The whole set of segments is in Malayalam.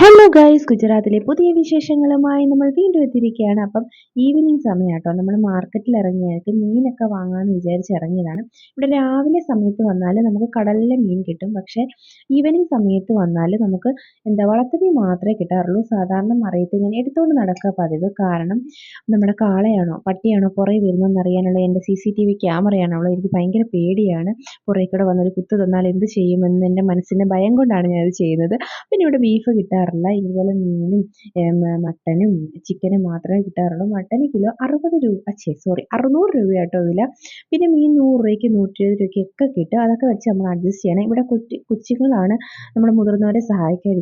ഹലോ ഗൈസ് ഗുജറാത്തിലെ പുതിയ വിശേഷങ്ങളുമായി നമ്മൾ വീണ്ടും എത്തിയിരിക്കുകയാണ്. അപ്പം ഈവനിങ് സമയം കേട്ടോ നമ്മൾ മാർക്കറ്റിൽ ഇറങ്ങിയായിട്ട് മീനൊക്കെ വാങ്ങാമെന്ന് വിചാരിച്ച് ഇറങ്ങിയതാണ്. ഇവിടെ രാവിലെ സമയത്ത് വന്നാൽ നമുക്ക് കടലിലെ മീൻ കിട്ടും. പക്ഷേ ഈവനിങ് സമയത്ത് വന്നാൽ നമുക്ക് എന്താ വളർത്തുമീൻ മാത്രമേ കിട്ടാറുള്ളൂ. സാധാരണ മറിയത്ത് ഞാൻ എടുത്തുകൊണ്ട് നടക്കുക പതിവ്. കാരണം നമ്മുടെ കാളയാണോ പട്ടിയാണോ പുറകെ വരുന്നതെന്ന് അറിയാനുള്ള എന്റെ സി സി ടി വി ക്യാമറയാണോ എനിക്ക് ഭയങ്കര പേടിയാണ്. പുറകെ കൂടെ വന്നൊരു കുത്ത് തന്നാൽ എന്ത് ചെയ്യുമെന്ന് എന്റെ മനസ്സിന്റെ ഭയം കൊണ്ടാണ് ഞാനത് ചെയ്യുന്നത്. പിന്നെ ഇവിടെ ബീഫ് കിട്ടാറുണ്ട്. കിട്ടാറില്ല. ഇതുപോലെ മീനും മട്ടനും ചിക്കനും മാത്രമേ കിട്ടാറുള്ളൂ. മട്ടന് കിലോ അറുപത് രൂപ ഛേ സോറി അറുന്നൂറ് രൂപയാട്ടോ വില. പിന്നെ മീൻ നൂറ് രൂപയ്ക്ക് നൂറ്റി എഴുപത് രൂപയ്ക്കൊക്കെ കിട്ടും. അതൊക്കെ വെച്ച് നമ്മൾ അഡ്ജസ്റ്റ് ചെയ്യണം. ഇവിടെ കുട്ടി കൊച്ചുങ്ങളാണ് നമ്മൾ മുതിർന്നവരെ സഹായിക്കാൻ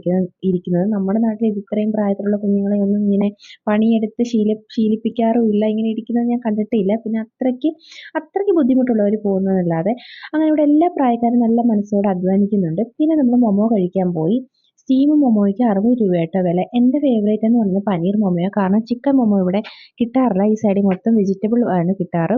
ഇരിക്കുന്നത്. നമ്മുടെ നാട്ടിൽ ഇത് ഇത്രയും പ്രായത്തിലുള്ള കുഞ്ഞുങ്ങളെ ഒന്നും ഇങ്ങനെ പണിയെടുത്ത് ശീല ശീലിപ്പിക്കാറുമില്ല. ഇങ്ങനെ ഇരിക്കുന്നത് ഞാൻ കണ്ടിട്ടില്ല. പിന്നെ അത്രയ്ക്ക് അത്രയ്ക്ക് ബുദ്ധിമുട്ടുള്ളവർ പോകുന്നതല്ലാതെ. അങ്ങനെ ഇവിടെ എല്ലാ പ്രായക്കാരും നല്ല മനസ്സോടെ അധ്വാനിക്കുന്നുണ്ട്. പിന്നെ നമ്മൾ മൊമോ കഴിക്കാൻ പോയി. സ്റ്റീം മൊമോയ്ക്ക് അറുപത് രൂപയാട്ടോ വില. എന്റെ ഫേവറേറ്റ് എന്ന് പറയുന്നത് പനീർ മൊമോയോ കാരണം ചിക്കൻ മൊമോ ഇവിടെ കിട്ടാറില്ല. ഈ സൈഡിൽ മൊത്തം വെജിറ്റബിൾ ആണ് കിട്ടാറ്.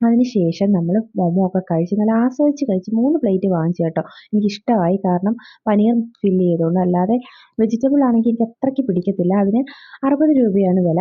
അതിനുശേഷം നമ്മൾ മൊമോ ഒക്കെ കഴിച്ച് നല്ല ആസ്വദിച്ച് കഴിച്ച് മൂന്ന് പ്ലേറ്റ് വാങ്ങിച്ചു കേട്ടോ. എനിക്കിഷ്ടമായി. കാരണം പനീർ ഫില്ല് ചെയ്തുകൊണ്ട് അല്ലാതെ വെജിറ്റബിൾ ആണെങ്കിൽ എനിക്ക് അത്രയ്ക്ക് പിടിക്കത്തില്ല. അതിന് അറുപത് രൂപയാണ് വില.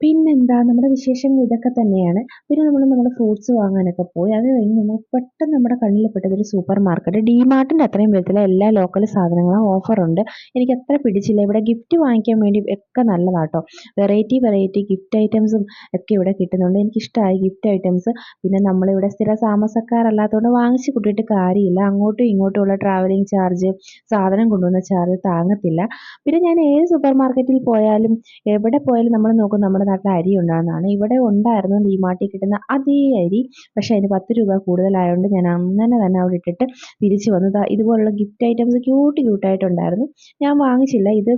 പിന്നെന്താ നമ്മുടെ വിശേഷങ്ങൾ ഇതൊക്കെ തന്നെയാണ്. പിന്നെ നമ്മൾ നമ്മുടെ ഫ്രൂട്ട്സ് വാങ്ങാനൊക്കെ പോയി. അത് കഴിഞ്ഞ് നമ്മൾ പെട്ടെന്ന് നമ്മുടെ കണ്ണിൽ പെട്ടത് ഒരു സൂപ്പർ മാർക്കറ്റ് ഡി മാർട്ടിന്റെ അത്രയും വിധത്തിലെ എല്ലാ ലോക്കൽ സാധനങ്ങളും ഓഫറുണ്ട് എനിക്ക് അത്ര പിടിച്ചില്ല. ഇവിടെ ഗിഫ്റ്റ് വാങ്ങിക്കാൻ വേണ്ടി ഒക്കെ നല്ലതാട്ടോ. വെറൈറ്റി വെറൈറ്റി ഗിഫ്റ്റ് ഐറ്റംസും ഒക്കെ ഇവിടെ കിട്ടുന്നുണ്ട്. എനിക്കിഷ്ടമായി ഗിഫ്റ്റ് ഐറ്റംസ് പിന്നെ നമ്മളിവിടെ സ്ഥിര താമസക്കാരല്ലാത്തതുകൊണ്ട് വാങ്ങിച്ച് കൂട്ടിയിട്ട് കാര്യമില്ല. അങ്ങോട്ടും ഇങ്ങോട്ടും ഉള്ള ട്രാവലിംഗ് ചാർജ് സാധനം കൊണ്ടുവന്ന ചാർജ് താങ്ങത്തില്ല. പിന്നെ ഞാൻ ഏത് സൂപ്പർ മാർക്കറ്റിൽ പോയാലും എവിടെ പോയാലും നമ്മൾ നോക്കും നമ്മുടെ നാട്ടിൽ അരി ഉണ്ടാകുന്നതാണ്. ഇവിടെ ഉണ്ടായിരുന്നു ഡിമാർട്ടിൽ കിട്ടുന്ന അതേ അരി പക്ഷെ അതിന് പത്ത് രൂപ കൂടുതലായതുകൊണ്ട് ഞാൻ അങ്ങനെ തന്നെ അവിടെ ഇട്ടിട്ട് തിരിച്ചു വന്നു. ഇതുപോലുള്ള ഗിഫ്റ്റ് ഐറ്റംസ് ക്യൂട്ട് ക്യൂട്ടായിട്ടുണ്ടായിരുന്നു ഞാൻ വാങ്ങിച്ചില്ല. ഇത്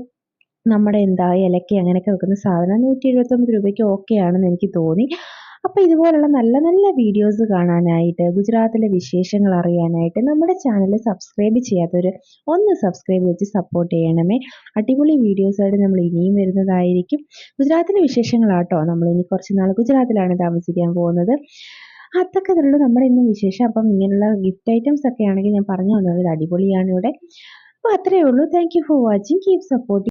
നമ്മുടെ എന്താ ഇലക്കി അങ്ങനെയൊക്കെ വെക്കുന്ന സാധനം നൂറ്റി എഴുപത്തൊമ്പത് രൂപയ്ക്ക് ഓക്കെ ആണെന്ന് എനിക്ക് തോന്നി. അപ്പോൾ ഇതുപോലുള്ള നല്ല നല്ല വീഡിയോസ് കാണാനായിട്ട് ഗുജറാത്തിലെ വിശേഷങ്ങൾ അറിയാനായിട്ട് നമ്മുടെ ചാനൽ സബ്സ്ക്രൈബ് ചെയ്യാത്തവർ ഒന്ന് സബ്സ്ക്രൈബ് വെച്ച് സപ്പോർട്ട് ചെയ്യണമേ. അടിപൊളി വീഡിയോസായിട്ട് നമ്മൾ ഇനിയും വരുന്നതായിരിക്കും. ഗുജറാത്തിലെ വിശേഷങ്ങളാട്ടോ. നമ്മൾ ഇനി കുറച്ച് നാൾ ഗുജറാത്തിലാണ് താമസിക്കാൻ പോകുന്നത്. അതൊക്കെ ഉള്ളൂ നമ്മുടെ ഇന്ന് വിശേഷം. അപ്പം ഇങ്ങനെയുള്ള ഗിഫ്റ്റ് ഐറ്റംസ് ഒക്കെ ആണെങ്കിൽ ഞാൻ പറഞ്ഞു തന്നത് അടിപൊളിയാണ് ഇവിടെ. അപ്പോൾ അത്രയേ ഉള്ളൂ. Thank you for watching keep supporting